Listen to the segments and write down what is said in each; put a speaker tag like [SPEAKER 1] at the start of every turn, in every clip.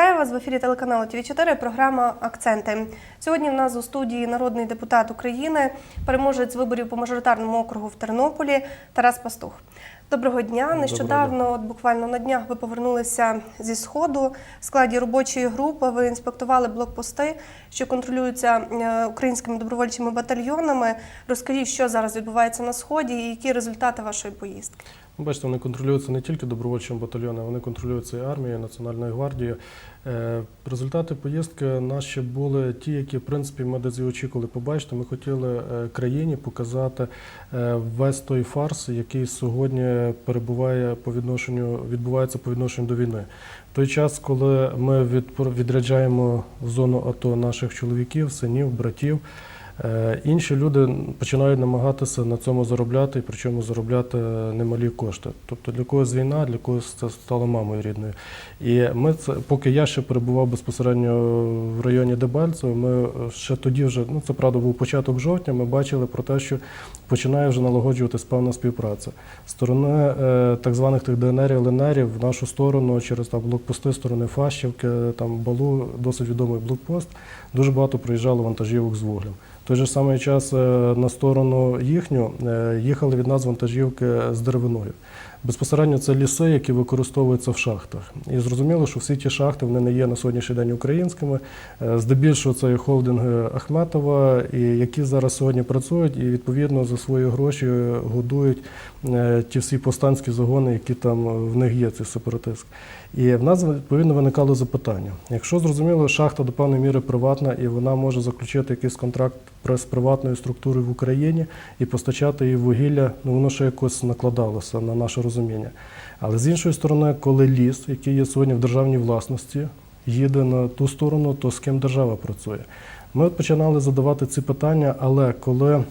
[SPEAKER 1] Вітаю вас в ефірі телеканалу ТВ 4 Програма Акценти. Сьогодні в нас у студії народний депутат України, переможець виборів по мажоритарному округу в Тернополі Тарас Пастух. Доброго дня. Нещодавно, от буквально на днях, ви повернулися зі сходу в складі робочої групи. Ви інспектували блокпости, що контролюються е, українськими добровольчими батальйонами. Розкажіть, що зараз відбувається на сході і які результати вашої поїздки.
[SPEAKER 2] Ну, Бачите, вони контролюються не тільки добровольчими батальйонами, вони контролюються і армією, і Національною гвардією. Е, Результати поїздки наші були ті, які в принципі ми десь очікували побачити. Ми хотіли е, країні показати е, весь той фарс, який сьогодні перебуває по відношенню, відбувається по відношенню до війни. В той час, коли ми відряджаємо в зону АТО наших чоловіків, синів, братів. Е, Інші люди починають намагатися на цьому заробляти, і причому заробляти немалі кошти. Тобто для когось війна, для когось це стало мамою рідною. І ми це, поки я ще перебував безпосередньо в районі Дебальцево, ми ще тоді вже, ну це правда був початок жовтня, ми бачили про те, що починає вже налагоджуватись певна співпраця. Сторони е, так званих тих ДНРів, ЛНРів в нашу сторону через там блокпости сторони Фащівки, там Балу, досить відомий блокпост, дуже багато проїжджало вантажівок з вуглем. Той же самий час е, на сторону їхню е, їхали від нас вантажівки з деревиною. Безпосередньо це ліси, які використовуються в шахтах. І зрозуміло, що всі ті шахти вони не є на сьогоднішній день українськими. Е, Здебільшого це холдинги Ахметова, і які зараз сьогодні працюють і відповідно за свої гроші годують ті всі повстанські загони, які там в них є, ці сепаратистські. І в нас відповідно виникало запитання: якщо зрозуміло, шахта до певної міри приватна, і вона може заключити якийсь контракт з приватною структурою в Україні і постачати їй вугілля, ну воно ще якось накладалося на наше розуміння. Але з іншої сторони, коли ліс, який є сьогодні в державній власності, їде на ту сторону, то з ким держава працює. Ми от починали задавати ці питання, але коли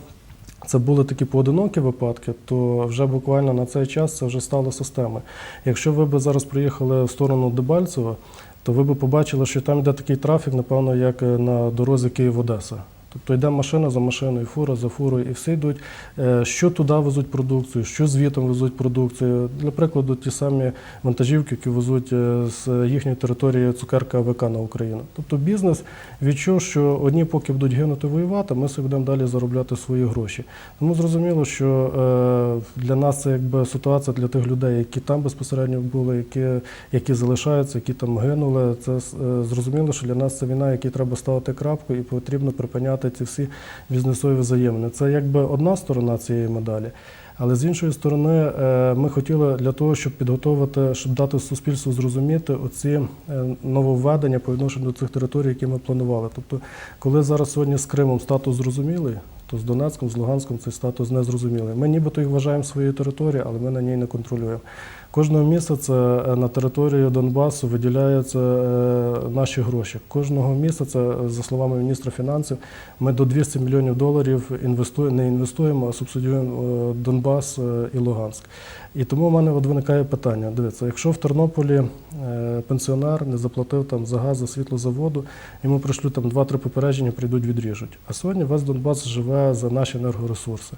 [SPEAKER 2] це були такі поодинокі випадки, то вже буквально на цей час це вже стало системою. Якщо ви б зараз приїхали в сторону Дебальцева, то ви б побачили, що там йде такий трафік, напевно, як на дорозі Київ-Одеса. Тобто йде машина за машиною, фура за фурою, і всі йдуть, е, що туди везуть продукцію, що звітом везуть продукцію. Для прикладу, ті самі вантажівки, які везуть е, з їхньої території цукерка АВК на Україну. Тобто бізнес відчув, що одні поки будуть гинути воювати, ми собі будемо далі заробляти свої гроші. Тому зрозуміло, що е, для нас це якби ситуація для тих людей, які там безпосередньо були, які, які залишаються, які там гинули. Це зрозуміло, що для нас це війна, якій треба ставити крапку, і потрібно припиняти ці всі бізнесові взаємини. Це якби одна сторона цієї медалі. Але з іншої сторони, е, ми хотіли для того, щоб підготувати, щоб дати суспільству зрозуміти оці е, нововведення по відношенню до цих територій, які ми планували. Тобто, коли зараз сьогодні з Кримом статус зрозумілий, то з Донецьком, з Луганськом цей статус не зрозумілий. Ми нібито їх вважаємо своєю територією, але ми на ній не контролюємо. Кожного місяця е, на території Донбасу виділяються наші гроші. Кожного місяця, за словами міністра фінансів, ми до 200 мільйонів доларів інвестуємо, не інвестуємо, а субсидіюємо е, Донбас е, і Луганськ. І тому в мене от виникає питання: дивіться, якщо в Тернополі е, пенсіонер не заплатив там за газ, за світло за воду, йому прийшлють там 2-3 попередження, прийдуть, відріжуть. А сьогодні весь Донбас живе за наші енергоресурси,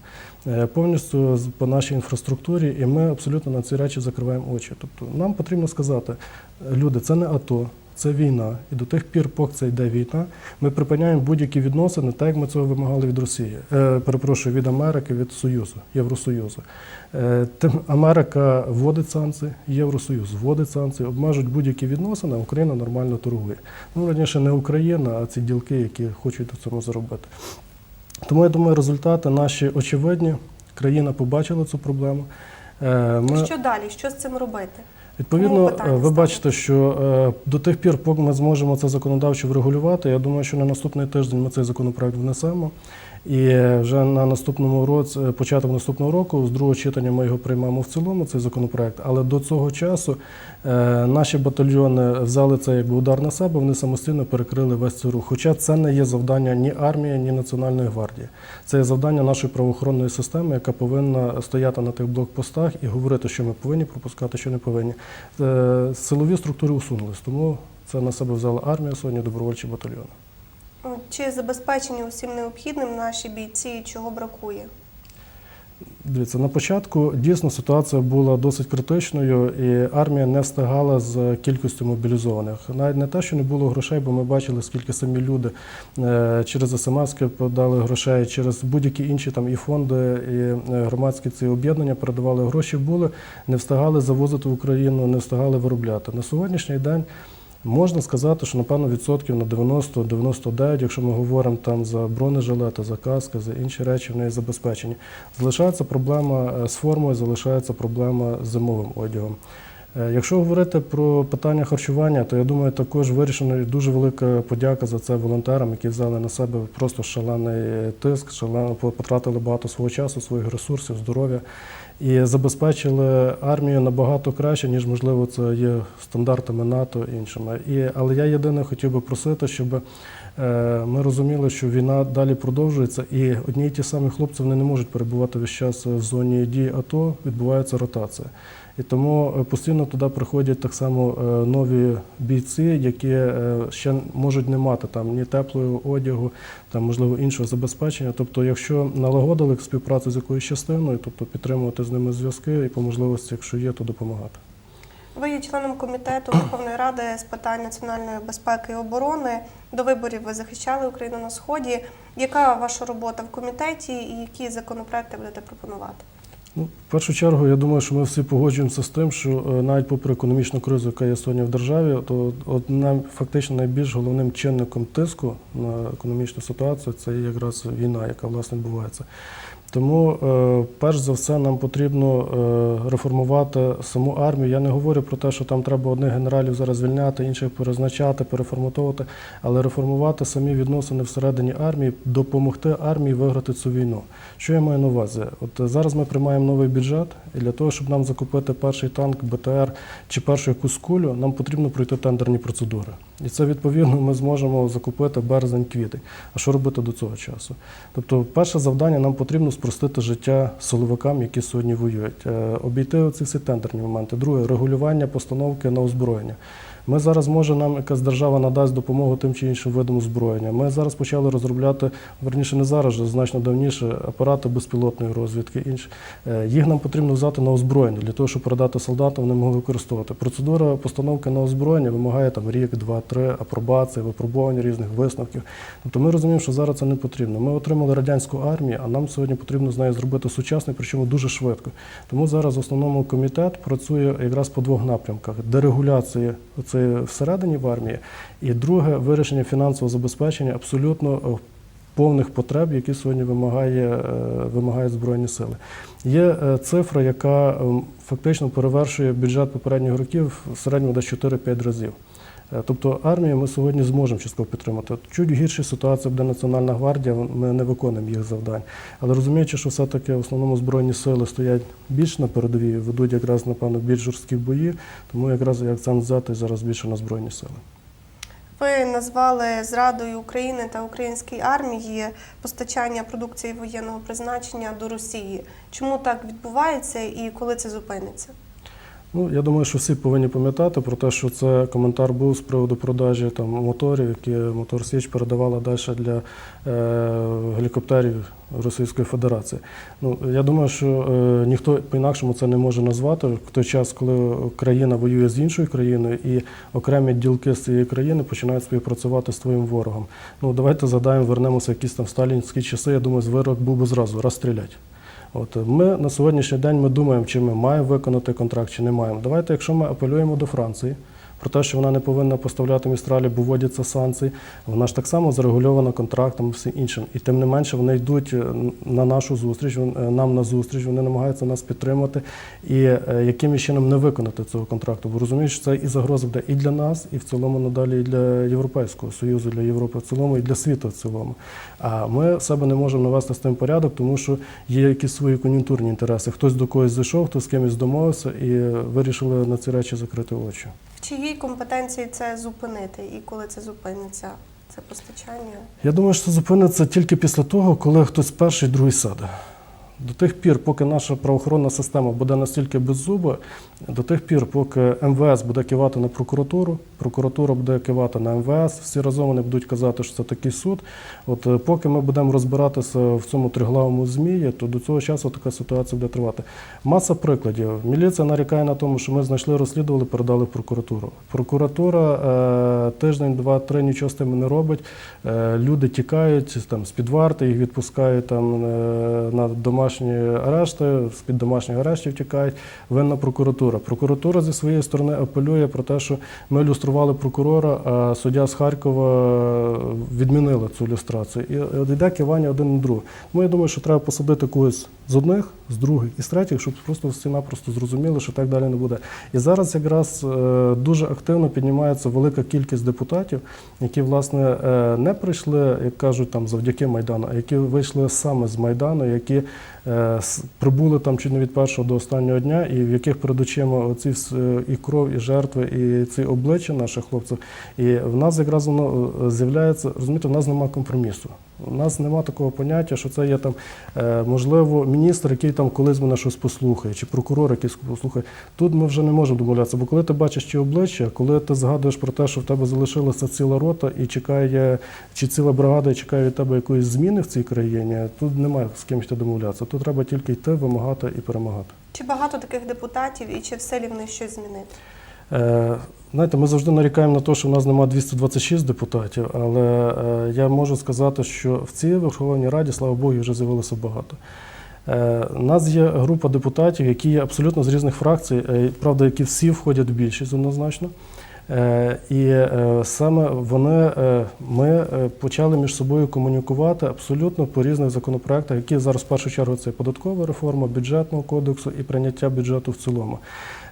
[SPEAKER 2] повністю по нашій інфраструктурі, і ми абсолютно на ці речі закриваємо очі. Тобто нам потрібно сказати, люди, це не АТО. Це війна, і до тих пір, поки це йде війна, ми припиняємо будь-які відносини, так як ми цього вимагали від Росії. Е, перепрошую, від Америки, від Союзу, Євросоюзу. Е, тим Америка вводить санкції, Євросоюз вводить санкції, обмежують будь-які відносини, Україна нормально торгує. Ну, раніше не Україна, а ці ділки, які хочуть на цьому заробити. Тому я думаю, результати наші очевидні. Країна побачила цю проблему. Е, Ми...
[SPEAKER 1] Що далі? Що з цим робити?
[SPEAKER 2] Відповідно,
[SPEAKER 1] питання
[SPEAKER 2] е, ви бачите, що е, до тих пір, поки ми зможемо це законодавчо врегулювати, я думаю, що на наступний тиждень ми цей законопроект внесемо. І вже на наступному році, е, початок наступного року, з другого читання ми його приймемо в цілому, цей законопроект. Але до цього часу е, наші батальйони взяли це якби удар на себе, вони самостійно перекрили весь цей рух. Хоча це не є завдання ні армії, ні Національної гвардії. Це є завдання нашої правоохоронної системи, яка повинна стояти на тих блокпостах і говорити, що ми повинні пропускати, що не повинні. Е, Силові структури усунулись, тому це на себе взяла армія сьогодні, добровольчі батальйони.
[SPEAKER 1] Чи забезпечені усім необхідним наші бійці, чого бракує?
[SPEAKER 2] Дивіться, на початку дійсно ситуація була досить критичною, і армія не встигала з кількістю мобілізованих. Навіть не те, що не було грошей, бо ми бачили, скільки самі люди е, через смс подали грошей, через будь-які інші там і фонди, і е, громадські ці об'єднання передавали гроші. Були, не встигали завозити в Україну, не встигали виробляти. На сьогоднішній день. Можна сказати, що напевно відсотків на 90-99, якщо ми говоримо там за бронежилети, за каски, за інші речі, вони забезпечені. Залишається проблема е, з формою, залишається проблема з зимовим одягом. Е, Якщо говорити про питання харчування, то я думаю, також вирішено і дуже велика подяка за це волонтерам, які взяли на себе просто шалений тиск, шалено потратили багато свого часу, своїх ресурсів, здоров'я і забезпечили армію набагато краще, ніж можливо це є стандартами НАТО і іншими. І, але я єдине хотів би просити, щоб е, ми розуміли, що війна далі продовжується, і одні й ті самі хлопці вони не можуть перебувати весь час в зоні дії АТО, відбувається ротація. І тому е, постійно туди приходять так само е, нові бійці, які е, ще можуть не мати там ні теплого одягу, там можливо іншого забезпечення. Тобто, якщо налагодили співпрацю з якоюсь частиною, тобто підтримувати з ними зв'язки і по можливості, якщо є, то допомагати.
[SPEAKER 1] Ви є членом комітету Верховної Ради з питань національної безпеки і оборони. До виборів ви захищали Україну на сході. Яка ваша робота в комітеті і які законопроекти будете пропонувати?
[SPEAKER 2] Ну, в першу чергу, я думаю, що ми всі погоджуємося з тим, що е, навіть попри економічну кризу, яка є сьогодні в державі, то одним фактично найбільш головним чинником тиску на економічну ситуацію це якраз війна, яка власне відбувається. Тому, е, перш за все, нам потрібно е, реформувати саму армію. Я не говорю про те, що там треба одних генералів зараз звільняти, інших перезначати, переформатовувати, але реформувати самі відносини всередині армії, допомогти армії виграти цю війну. Що я маю на увазі? От е, зараз ми приймаємо новий бюджет, і для того, щоб нам закупити перший танк, БТР чи першу якусь кулю, нам потрібно пройти тендерні процедури. І це відповідно ми зможемо закупити березень-квітень. А що робити до цього часу? Тобто, перше завдання нам потрібно спростити життя силовикам, які сьогодні воюють, Е, обійти оці всі тендерні моменти. Друге регулювання постановки на озброєння. Ми зараз може нам якась держава надасть допомогу тим чи іншим видам озброєння. Ми зараз почали розробляти, верніше не зараз, а значно давніше, апарати безпілотної розвідки. Інші Е, їх нам потрібно взяти на озброєння для того, щоб передати солдатам, вони могли використовувати. Процедура постановки на озброєння вимагає там рік, два, три апробації, випробування різних висновків. Тобто ми розуміємо, що зараз це не потрібно. Ми отримали радянську армію, а нам сьогодні потрібно з нею зробити сучасний, причому дуже швидко. Тому зараз в основному комітет працює якраз по двох напрямках: дерегуляції це всередині в армії, і друге вирішення фінансового забезпечення абсолютно е, повних потреб, які сьогодні вимагає, е, вимагають Збройні Сили. Є е, цифра, яка ем, фактично перевершує бюджет попередніх років в середньому десь 4-5 разів. Е, Тобто армію ми сьогодні зможемо частково підтримати. Чуть гірша ситуація буде Національна гвардія, ми не виконуємо їх завдань. Але розуміючи, що все-таки в основному Збройні сили стоять більш на передовій, ведуть якраз, напевно, більш жорсткі бої, тому якраз акцент взяти зараз більше на Збройні сили.
[SPEAKER 1] Ви назвали зрадою України та української армії постачання продукції воєнного призначення до Росії. Чому так відбувається і коли це зупиниться?
[SPEAKER 2] Ну, я думаю, що всі повинні пам'ятати про те, що це коментар був з приводу продажі там моторів, які Мотор Січ передавала далі для е, гелікоптерів Російської Федерації. Ну, я думаю, що е, ніхто по-інакшому це не може назвати в той час, коли країна воює з іншою країною, і окремі ділки з цієї країни починають співпрацювати з твоїм ворогом. Ну, давайте згадаємо, вернемося якісь там сталінські часи. Я думаю, звирок був би зразу розстрілять. От ми на сьогоднішній день ми думаємо, чи ми маємо виконати контракт, чи не маємо. Давайте, якщо ми апелюємо до Франції про те, що вона не повинна поставляти містралі, бо вводяться санкції, вона ж так само зарегульована контрактом і всім іншим. І тим не менше вони йдуть е, на нашу зустріч, е, нам на зустріч, вони намагаються нас підтримати і е, яким чином не виконати цього контракту. Бо розумієш, це і загроза буде і для нас, і в цілому надалі і для Європейського Союзу, для Європи в цілому, і для світу в цілому. А ми себе не можемо навести з тим порядок, тому що є якісь свої кон'юнктурні інтереси. Хтось до когось зайшов, хтось з кимось домовився і вирішили на ці речі закрити очі.
[SPEAKER 1] В чиїй компетенції це зупинити і коли це зупиниться? Це постачання?
[SPEAKER 2] Я думаю, що зупиниться тільки після того, коли хтось перший, другий сяде. До тих пір, поки наша правоохоронна система буде настільки беззуба, до тих пір, поки МВС буде кивати на прокуратуру, прокуратура буде кивати на МВС, всі разом вони будуть казати, що це такий суд. От е, поки ми будемо розбиратися в цьому триглавому змії, то до цього часу така ситуація буде тривати. Маса прикладів. Міліція нарікає на тому, що ми знайшли, розслідували, передали в прокуратуру. Прокуратура е, тиждень, два, три нічого з тим не робить. Е, люди тікають там з під варти, їх відпускають там е, на домашні арешти, з під домашніх арештів тікають. Винна прокуратура. Прокуратура зі своєї сторони апелює про те, що ми люстрували прокурора, а суддя з Харкова відмінила цю люстрацію. І йде кивання один на другого. Тому я думаю, що треба посадити когось з одних, з других і з третіх, щоб просто всі напросто зрозуміли, що так далі не буде. І зараз якраз е, дуже активно піднімається велика кількість депутатів, які власне е, не прийшли, як кажуть, там завдяки Майдану, а які вийшли саме з Майдану, які е, прибули там чи не від першого до останнього дня, і в яких перед очима оці і кров, і жертви, і ці обличчя наших хлопців. І в нас якраз воно е, з'являється, розумієте, в нас немає компромісу. У нас нема такого поняття, що це є там, е, можливо, міністр, який там колись мене щось послухає, чи прокурор, який послухає. Тут ми вже не можемо домовлятися, бо коли ти бачиш ті обличчя, коли ти згадуєш про те, що в тебе залишилася ціла рота і чекає, чи ціла бригада і чекає від тебе якоїсь зміни в цій країні, тут немає з ким йти домовлятися. Тут треба тільки йти, вимагати і перемагати.
[SPEAKER 1] Чи багато таких депутатів і чи в силі вони щось змінити?
[SPEAKER 2] Е, Знаєте, ми завжди нарікаємо на те, що в нас немає 226 депутатів, але е, я можу сказати, що в цій Верховній Раді, слава Богу, вже з'явилося багато. Е, У нас є група депутатів, які є абсолютно з різних фракцій, е, правда, які всі входять в більшість однозначно. Е, І е, саме вони, е, ми е, почали між собою комунікувати абсолютно по різних законопроектах, які зараз в першу чергу це податкова реформа, бюджетного кодексу і прийняття бюджету в цілому.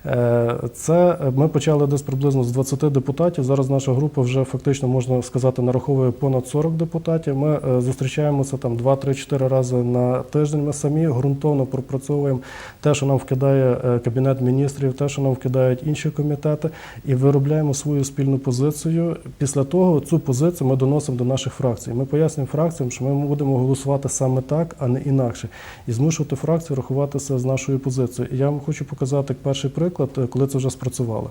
[SPEAKER 2] Е, Це ми почали десь приблизно з 20 депутатів. Зараз наша група вже фактично можна сказати нараховує понад 40 депутатів. Ми е, зустрічаємося там 2-3-4 рази на тиждень. Ми самі ґрунтовно пропрацьовуємо те, що нам вкидає е, кабінет міністрів, те, що нам вкидають інші комітети, і виробляємо свою спільну позицію. Після того цю позицію ми доносимо до наших фракцій. Ми пояснюємо фракціям, що ми будемо голосувати саме так, а не інакше, і змушувати фракцію рахуватися з нашою позицією. І я вам хочу показати перший приклад, е, коли це вже спрацювало.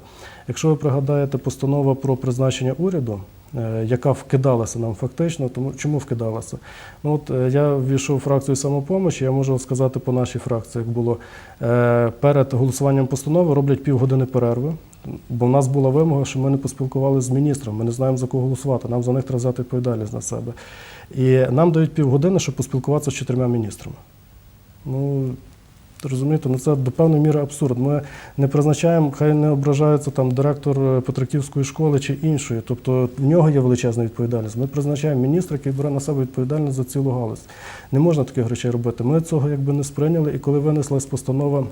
[SPEAKER 2] Якщо ви пригадаєте постанова про призначення уряду. е, Яка вкидалася нам фактично, тому чому вкидалася? Ну от е, я ввійшов у фракцію самопомочі. Я можу сказати по нашій фракції, як було перед голосуванням постанови роблять півгодини перерви. Бо в нас була вимога, що ми не поспілкувалися з міністром, ми не знаємо за кого голосувати. Нам за них треба взяти відповідальність на себе. І нам дають півгодини, щоб поспілкуватися з чотирма міністрами. Ну, розумієте, ну це до певної міри абсурд. Ми не призначаємо, хай не ображається там директор е, Петриківської школи чи іншої. Тобто в нього є величезна відповідальність. Ми призначаємо міністра, який бере на себе відповідальність за цілу галузь. Не можна таких речей робити. Ми цього якби не сприйняли, і коли винеслась постанова.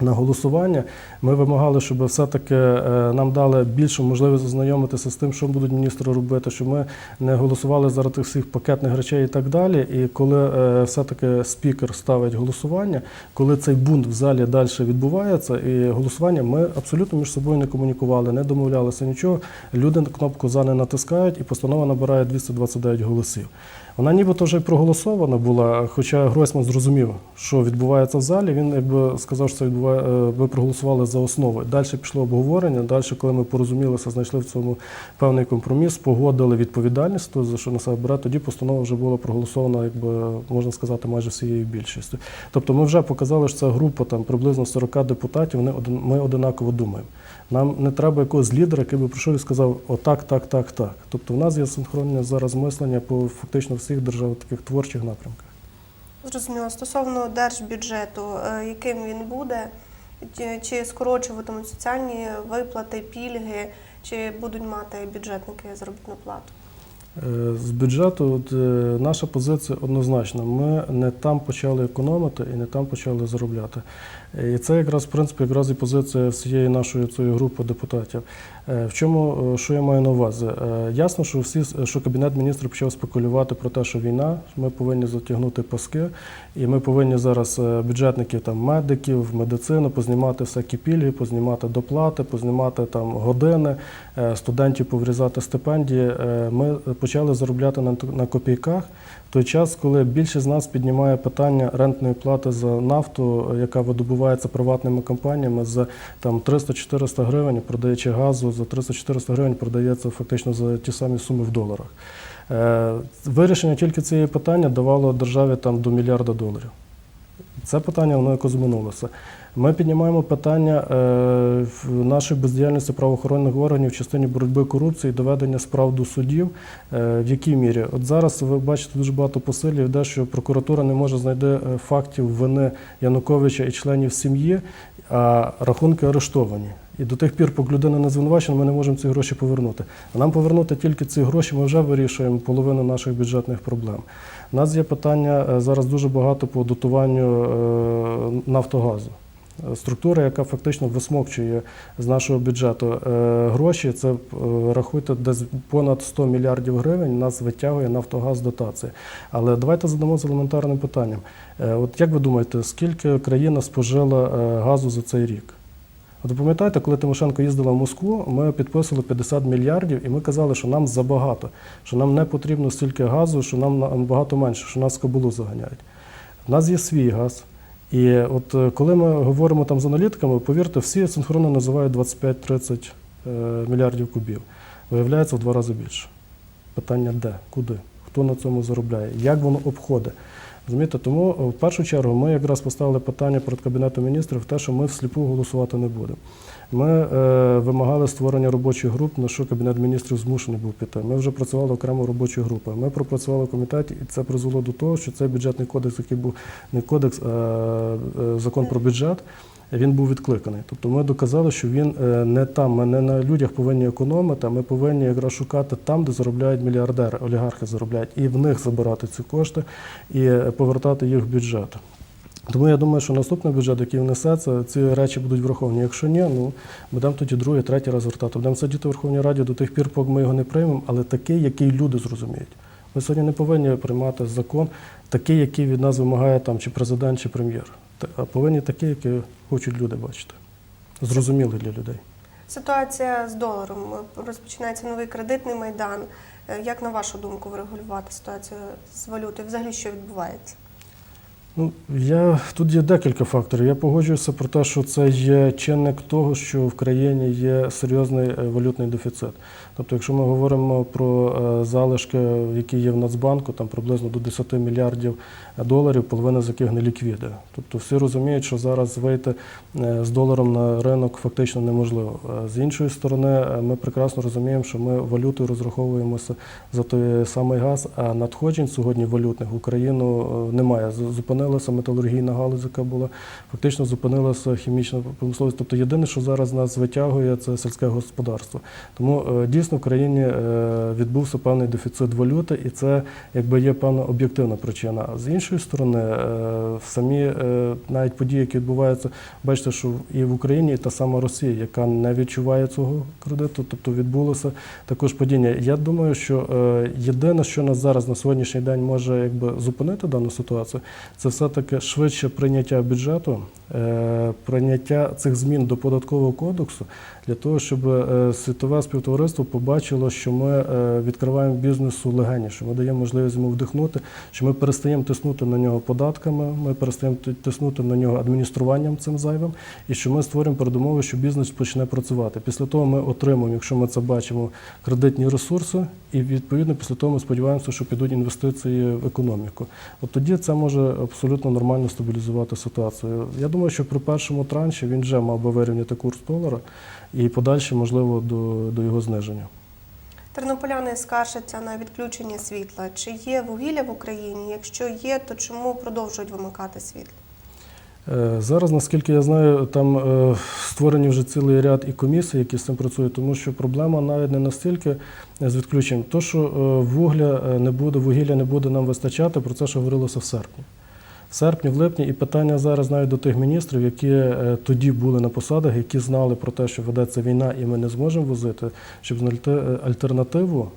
[SPEAKER 2] На голосування ми вимагали, щоб все-таки е, нам дали більшу можливість ознайомитися з тим, що будуть міністри робити, щоб ми не голосували за тих всіх пакетних речей і так далі. І коли е, все-таки спікер ставить голосування, коли цей бунт в залі далі відбувається, і голосування ми абсолютно між собою не комунікували, не домовлялися нічого. Люди кнопку за не натискають, і постанова набирає 229 голосів. Вона нібито вже проголосована була, хоча Гройсман зрозумів, що відбувається в залі. Він якби сказав, що це відбуває, е, ми проголосували за основу. Далі пішло обговорення. Далі, коли ми порозумілися, знайшли в цьому певний компроміс, погодили відповідальність, то за що на себе бере, тоді постанова вже була проголосована, якби можна сказати, майже всією більшістю. Тобто, ми вже показали, що це група там приблизно 40 депутатів. Вони ми одинаково думаємо. Нам не треба якогось лідера, який би прийшов і сказав отак, так, так, так. Тобто, в нас є синхронне зараз мислення по фактично всіх держав таких творчих напрямках.
[SPEAKER 1] Зрозуміло, стосовно держбюджету, е, яким він буде, Чи- чи скорочуватимуть соціальні виплати, пільги, чи будуть мати бюджетники заробітну плату?
[SPEAKER 2] Е, З бюджету от, е, наша позиція однозначна. Ми не там почали економити і не там почали заробляти. І це якраз в принципі якраз і позиція всієї нашої цієї групи депутатів. Е, В чому е, що я маю на увазі? Е, Ясно, що всі що кабінет міністрів почав спекулювати про те, що війна, ми повинні затягнути паски, і ми повинні зараз бюджетників, там медиків, медицину познімати всякі пільги, познімати доплати, познімати там години, студентів поврізати стипендії. Ми почали заробляти на копійках. Той час, коли більшість з нас піднімає питання рентної плати за нафту, яка видобувається приватними компаніями за там 300-400 гривень, продаючи газу за 300-400 гривень, продається фактично за ті самі суми в доларах. Е, Вирішення тільки цієї питання давало державі там до мільярда доларів. Це питання воно якось зминулося. Ми піднімаємо питання е, нашої бездіяльності правоохоронних органів в частині боротьби корупції, доведення справ до судів. Е, в якій мірі? От зараз ви бачите дуже багато посилів, де що прокуратура не може знайти е, фактів вини Януковича і членів сім'ї, а рахунки арештовані. І до тих пір, поки людина не звинувачена, ми не можемо ці гроші повернути. А нам повернути тільки ці гроші, ми вже вирішуємо половину наших бюджетних проблем. У нас є питання зараз дуже багато по дотуванню Нафтогазу. Структура, яка фактично висмокчує з нашого бюджету е, гроші, це е, рахуйте десь понад 100 мільярдів гривень нас витягує Нафтогаз дотації. Але давайте задамо з елементарним питанням. Е, От як ви думаєте, скільки країна спожила газу за цей рік? От пам'ятаєте, коли Тимошенко їздила в Москву, ми підписували 50 мільярдів, і ми казали, що нам забагато, що нам не потрібно стільки газу, що нам набагато менше, що нас кабулу заганяють. У нас є свій газ. І от е, коли ми говоримо там з аналітиками, повірте, всі синхронно називають 25-30 е, мільярдів кубів. Виявляється в два рази більше. Питання де, куди, хто на цьому заробляє, як воно обходить. Розумієте, тому е, в першу чергу ми якраз поставили питання перед Кабінетом міністрів, те, що ми всліпу голосувати не будемо. Ми е, вимагали створення робочих груп, на що Кабінет міністрів змушений був піти. Ми вже працювали окремо робочі групи. Ми пропрацювали в комітеті, і це призвело до того, що цей бюджетний кодекс, який був не кодекс, а е, закон про бюджет, він був відкликаний. Тобто ми доказали, що він е, не там. Ми не на людях повинні економити, ми повинні якраз шукати там, де заробляють мільярдери, олігархи заробляють, і в них забирати ці кошти і повертати їх в бюджет. Тому я думаю, що наступний бюджет, який внесеться, ці речі будуть враховані. Якщо ні, ну будемо тоді другий, третій раз звертати. Будемо сидіти в Верховній Раді до тих пір, поки ми його не приймемо, але такий, який люди зрозуміють. Ми сьогодні не повинні приймати закон, такий, який від нас вимагає там чи президент, чи прем'єр. А повинні такий, який хочуть люди бачити. Зрозумілий для людей.
[SPEAKER 1] Ситуація з доларом розпочинається новий кредитний майдан. Е, Як на вашу думку врегулювати ситуацію з валютою? Взагалі що відбувається?
[SPEAKER 2] Ну, я, тут є декілька факторів. Я погоджуюся про те, що це є чинник того, що в країні є серйозний е, валютний дефіцит. Тобто, якщо ми говоримо про е, залишки, які є в Нацбанку, там приблизно до 10 мільярдів доларів, половина з яких не ліквіди. Тобто всі розуміють, що зараз вийти е, з доларом на ринок фактично неможливо. Е, З іншої сторони, е, ми прекрасно розуміємо, що ми валютою розраховуємося за той самий газ, а надходжень сьогодні валютних в Україну е, немає. Зупинилася металургійна галузь, яка була фактично зупинилася хімічна промисловість. Тобто єдине, що зараз нас витягує, це сільське господарство. Тому е, дійсно в країні е, відбувся певний дефіцит валюти, і це якби є певна об'єктивна причина. А з іншої сторони, е, самі е, навіть події, які відбуваються, бачите, що і в Україні і та сама Росія, яка не відчуває цього кредиту, тобто відбулося також падіння. Я думаю, що єдине, що нас зараз на сьогоднішній день може якби зупинити дану ситуацію, це все-таки швидше прийняття бюджету, прийняття цих змін до податкового кодексу для того, щоб е, світове співтовариство побачило, що ми е, відкриваємо бізнесу легені, що ми даємо можливість йому вдихнути, що ми перестаємо тиснути на нього податками, ми перестаємо тиснути на нього адмініструванням цим зайвим, і що ми створимо передумови, що бізнес почне працювати. Після того ми отримуємо, якщо ми це бачимо, кредитні ресурси, і відповідно після того ми сподіваємося, що підуть інвестиції в економіку. От тоді це може абсолютно нормально стабілізувати ситуацію. Я думаю, що при першому транші він вже мав би вирівняти курс долара і подальше, можливо, до, до його зниження.
[SPEAKER 1] Тернополяни скаржаться на відключення світла. Чи є вугілля в Україні? Якщо є, то чому продовжують вимикати світло?
[SPEAKER 2] Е, Зараз, наскільки я знаю, там е, створені вже цілий ряд і комісій, які з цим працюють, тому що проблема навіть не настільки з відключенням. То, що е, вугля е, не буде, вугілля не буде нам вистачати, про це ще говорилося в серпні. Серпні, в липні, і питання зараз навіть до тих міністрів, які е, тоді були на посадах, які знали про те, що ведеться війна, і ми не зможемо возити, щоб знайти е, альтернативу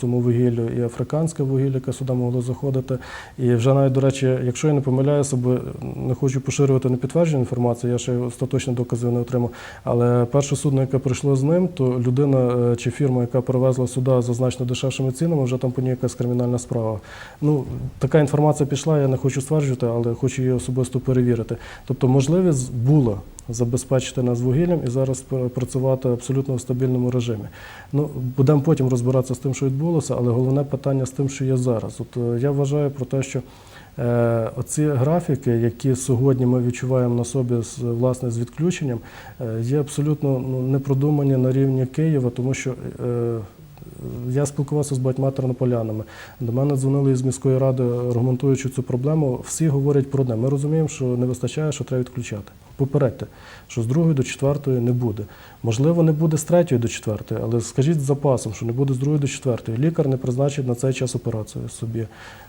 [SPEAKER 2] цьому вугіллю, і африканське вугілля, яке сюди могло заходити. І вже навіть, до речі, якщо я не помиляюся, бо не хочу поширювати непідтверджену інформацію, я ще остаточно доказів не отримав. Але перше судно, яке прийшло з ним, то людина е, чи фірма, яка перевезла сюди за значно дешевшими цінами, вже там по ній якась кримінальна справа. Ну, така інформація пішла, я не хочу стверджувати, але хочу її особисто перевірити. Тобто можливість була забезпечити нас вугіллям і зараз працювати абсолютно в стабільному режимі. Ну, будемо потім розбиратися з тим, що відбулося, але головне питання з тим, що є зараз. От е, я вважаю про те, що е, оці графіки, які сьогодні ми відчуваємо на собі з власне з відключенням, е, є абсолютно ну, не продумані на рівні Києва, тому що. Е, я спілкувався з багатьма тернополянами. До мене дзвонили із міської ради, аргументуючи цю проблему. Всі говорять про одне. Ми розуміємо, що не вистачає, що треба відключати. Попередьте, що з другої до четвертої не буде. Можливо, не буде з третьої до четвертої, але скажіть з запасом, що не буде з другої до четвертої. Лікар не призначить на цей час операцію собі.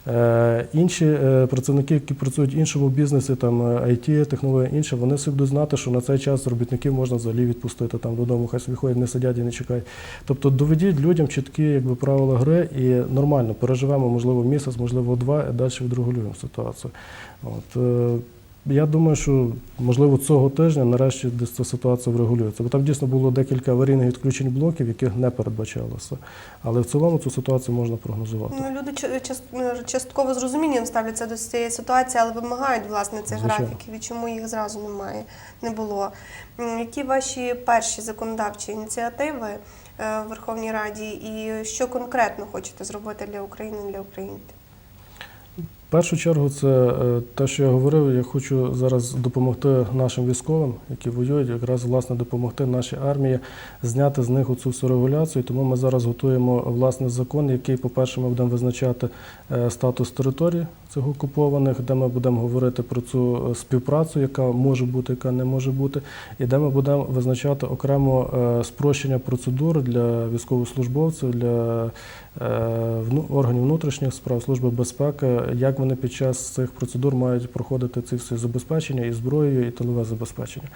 [SPEAKER 2] Е, інші е, працівники, які працюють в іншому бізнесі, там е, IT, технології інше, вони собі будуть знати, що на цей час робітників можна взагалі відпустити там додому, хай собі ходять, не сидять і не чекають. Тобто доведіть людям чіткі якби, правила гри і нормально переживемо, можливо, місяць, можливо, два, і далі відрегулюємо ситуацію. От, е, я думаю, що можливо цього тижня нарешті десь ця ситуація врегулюється. Бо там дійсно було декілька аварійних відключень блоків, яких не передбачалося. Але в цілому цю ситуацію можна прогнозувати.
[SPEAKER 1] Ну, люди ча- час- частково з розумінням ставляться до цієї ситуації, але вимагають власне цих
[SPEAKER 2] Звичайно.
[SPEAKER 1] графіків. І чому їх зразу немає, не було. Які ваші перші законодавчі ініціативи е, в Верховній Раді, і що конкретно хочете зробити для України для українців?
[SPEAKER 2] Першу чергу, це е, те, що я говорив. Я хочу зараз допомогти нашим військовим, які воюють, якраз власне допомогти нашій армії зняти з них оцю всю регуляцію. Тому ми зараз готуємо власне закон, який, по-перше, ми будемо визначати е, статус територій цих окупованих, де ми будемо говорити про цю е, співпрацю, яка може бути, яка не може бути, і де ми будемо визначати окремо е, спрощення процедур для військовослужбовців, для е, органів внутрішніх справ, служби безпеки, як вони під час цих процедур мають проходити ці всі забезпечення і зброєю, і тилове забезпечення.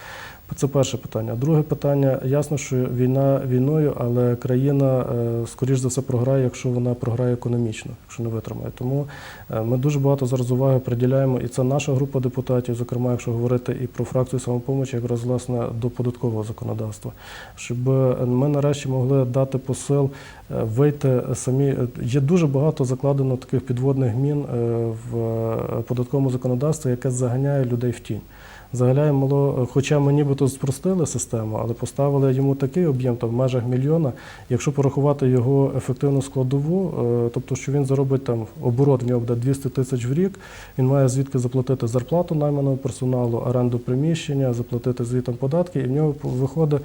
[SPEAKER 2] Це перше питання. Друге питання: ясно, що війна війною, але країна, е, скоріш за все, програє, якщо вона програє економічно, якщо не витримає. Тому е, ми дуже багато зараз уваги приділяємо, і це наша група депутатів, зокрема, якщо говорити і про фракцію самопомочі, якраз власне до податкового законодавства, щоб ми нарешті могли дати посил е, вийти самі. е, Є дуже багато закладено таких підводних мін е, в е, податковому законодавстві, яке заганяє людей в тінь. Загаляє мало, хоча ми нібито спростили систему, але поставили йому такий об'єм там, в межах мільйона. Якщо порахувати його ефективну складову, е, тобто що він заробить там оборот в нього буде 200 тисяч в рік, він має звідки заплатити зарплату найманого персоналу, оренду приміщення, заплатити звітом податки, і в нього виходить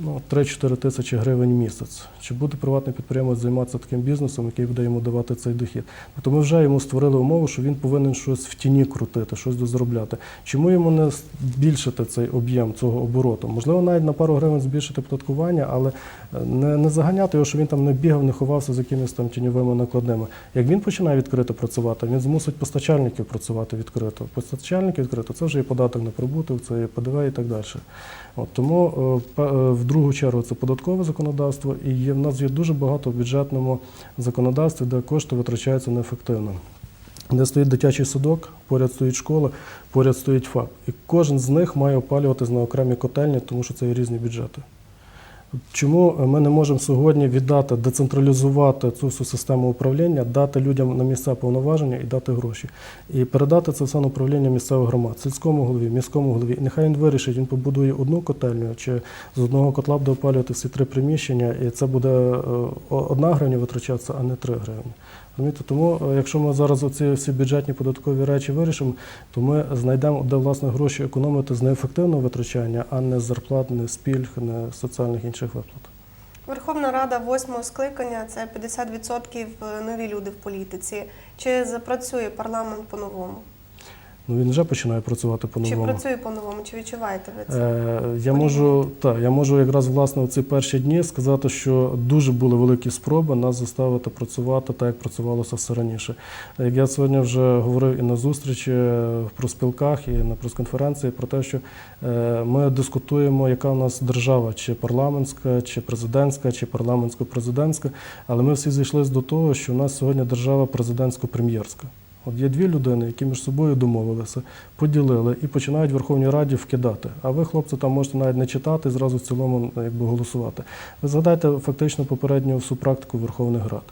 [SPEAKER 2] ну, 3-4 тисячі гривень в місяць. Чи буде приватний підприємець займатися таким бізнесом, який буде йому давати цей дохід? Тобто ми вже йому створили умову, що він повинен щось в тіні крутити, щось дозаробляти. Чому йому не збільшити цей об'єм цього обороту? Можливо, навіть на пару гривень збільшити податкування, але е, не, не заганяти його, що він там не бігав, не ховався з якимись там тіньовими накладними. Як він починає відкрито працювати, він змусить постачальників працювати відкрито. Постачальники відкрито це вже є податок на прибуток, це є ПДВ і так далі. От, тому е, е, в другу чергу це податкове законодавство, і є, в нас є дуже багато в бюджетному законодавстві, де кошти витрачаються неефективно. Де стоїть дитячий садок, поряд стоїть школа, поряд стоїть ФАП. І кожен з них має опалюватись на окремі котельні, тому що це є різні бюджети. Чому ми не можемо сьогодні віддати, децентралізувати цю всю систему управління, дати людям на місця повноваження і дати гроші, і передати це все на управління місцевих громад, сільському голові, міському голові. Нехай він вирішить, він побудує одну котельню, чи з одного котла буде опалювати всі три приміщення, і це буде е, одна гривня витрачатися, а не три гривні. Тому, е, якщо ми зараз оці всі бюджетні податкові речі вирішимо, то ми знайдемо, де власне гроші економити з неефективного витрачання, а не з зарплат, не з пільг, не з соціальних інших виплат.
[SPEAKER 1] Верховна Рада восьмого скликання це 50% нові люди в політиці. Чи запрацює парламент по-новому?
[SPEAKER 2] Ну він вже починає працювати по-новому.
[SPEAKER 1] Чи працює по-новому, чи відчуваєте ви це?
[SPEAKER 2] Е, Я можу, так, я можу якраз власне у ці перші дні сказати, що дуже були великі спроби нас заставити працювати так, як працювалося все раніше. Як я сьогодні вже говорив і на зустрічі е, в проспілках, і на прес-конференції про те, що е, ми дискутуємо, яка у нас держава, чи парламентська, чи президентська, чи парламентсько-президентська, але ми всі зійшли до того, що у нас сьогодні держава президентсько-прем'єрська. От є дві людини, які між собою домовилися, поділили і починають Верховній Раді вкидати. А ви, хлопці, там можете навіть не читати, зразу в цілому ну, якби, голосувати. Ви згадайте фактично попередню всю практику Верховних Рад.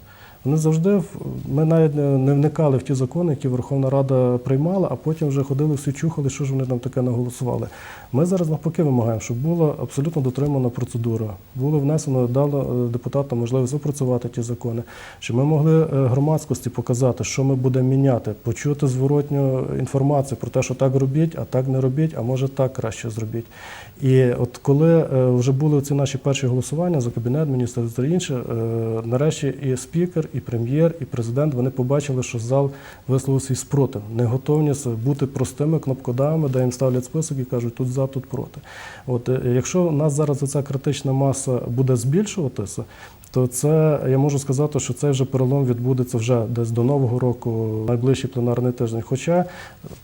[SPEAKER 2] Вони завжди ми навіть не вникали в ті закони, які Верховна Рада приймала, а потім вже ходили всі чухали, що ж вони там таке наголосували. Ми зараз навпаки вимагаємо, щоб була абсолютно дотримана процедура. Було внесено, дало е, депутатам можливість опрацювати ті закони, щоб ми могли е, громадськості показати, що ми будемо міняти, почути зворотню інформацію про те, що так робіть, а так не робіть, а може так краще зробіть. І от коли е, вже були ці наші перші голосування за кабінет міністрів та інше, нарешті і спікер, і прем'єр, і президент вони побачили, що зал висловив свій спротив, неготовність бути простими кнопкодавами, де їм ставлять список і кажуть, тут за, тут проти. От е, якщо у нас зараз ця критична маса буде збільшуватися, то це я можу сказати, що цей вже перелом відбудеться вже десь до нового року, найближчий пленарний тиждень. Хоча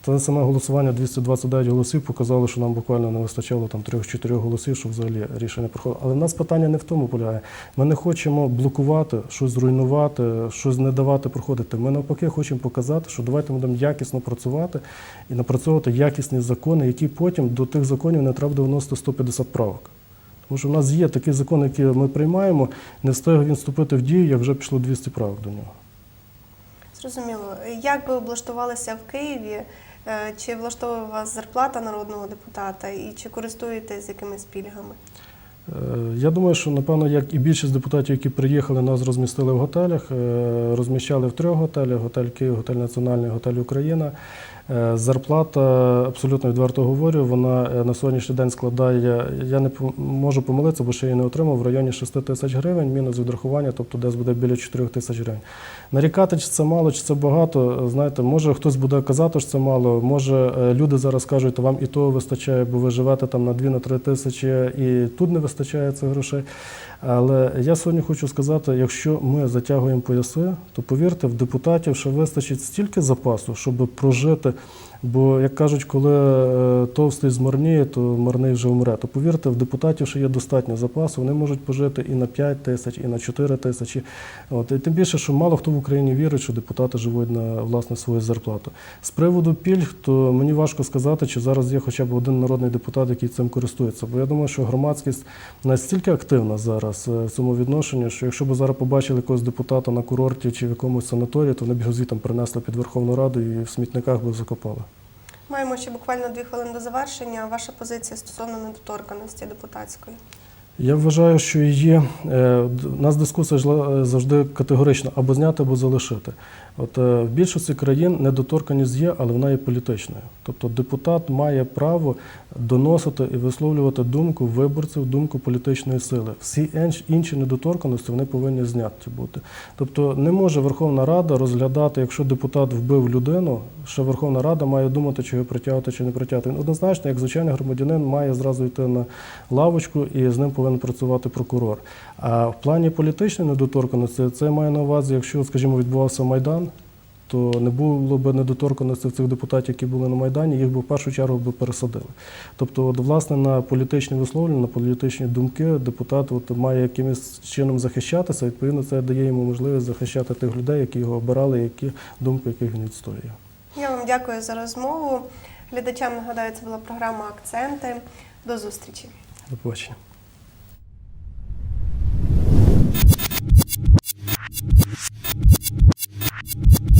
[SPEAKER 2] те саме голосування 229 голосів показало, що нам буквально не вистачало там 3-4 голосів, щоб взагалі рішення проходило. Але в нас питання не в тому полягає. Ми не хочемо блокувати, щось зруйнувати, щось не давати проходити. Ми навпаки хочемо показати, що давайте будемо якісно працювати і напрацьовувати якісні закони, які потім до тих законів не треба буде вносити 150 правок. Тому що в нас є такий закон, який ми приймаємо, не встиг він вступити в дію, як вже пішло 200 правок до нього.
[SPEAKER 1] Зрозуміло. Як ви облаштувалися в Києві? Е, Чи влаштовує вас зарплата народного депутата і чи користуєтесь якимись пільгами?
[SPEAKER 2] Е, Я думаю, що напевно, як і більшість депутатів, які приїхали, нас розмістили в готелях, е, розміщали в трьох готелях: готель Київ, готель Національний, готель Україна. Е, Зарплата, абсолютно відверто говорю, вона е, на сьогоднішній день складає, я не можу помилитися, бо ще її не отримав, в районі 6 тисяч гривень, мінус відрахування, тобто десь буде біля 4 тисяч гривень. Нарікати, чи це мало, чи це багато, знаєте, може хтось буде казати, що це мало, може е, люди зараз кажуть, вам і того вистачає, бо ви живете там на 2-3 тисячі, і тут не вистачає цих грошей. Але я сьогодні хочу сказати, якщо ми затягуємо пояси, то повірте, в депутатів ще вистачить стільки запасу, щоб прожити. Бо, як кажуть, коли е, товстий змарніє, то марний вже умре. То повірте, в депутатів ще є достатньо запасу, вони можуть пожити і на 5 тисяч, і на 4 тисячі. От, і тим більше, що мало хто в Україні вірить, що депутати живуть на власне свою зарплату. З приводу пільг, то мені важко сказати, чи зараз є хоча б один народний депутат, який цим користується. Бо я думаю, що громадськість настільки активна зараз е, в цьому відношенні, що якщо б зараз побачили якогось депутата на курорті чи в якомусь санаторії, то вони б його звітом принесли під Верховну Раду і в смітниках би закопали.
[SPEAKER 1] Маємо ще буквально дві хвилини до завершення. Ваша позиція стосовно недоторканості депутатської.
[SPEAKER 2] Я вважаю, що її е, у нас дискусія е, завжди категорична або зняти, або залишити. От е, в більшості країн недоторканність є, але вона є політичною. Тобто депутат має право доносити і висловлювати думку виборців, думку політичної сили. Всі інші недоторканості вони повинні зняті бути. Тобто не може Верховна Рада розглядати, якщо депутат вбив людину, що Верховна Рада має думати, чи його притягувати, чи не притягувати. Він однозначно, як звичайний громадянин, має зразу йти на лавочку і з ним повинен працювати прокурор. А в плані політичної недоторканості це має на увазі, якщо, скажімо, відбувався майдан то не було б недоторканості в цих депутатів, які були на Майдані, їх би в першу чергу би пересадили. Тобто, от, власне, на політичні висловлення, на політичні думки депутат от, має якимось чином захищатися. Відповідно, це дає йому можливість захищати тих людей, які його обирали, які думки, яких він відстоює.
[SPEAKER 1] Я вам дякую за розмову. Глядачам нагадаю, це була програма Акценти. До зустрічі.
[SPEAKER 2] До побачення. you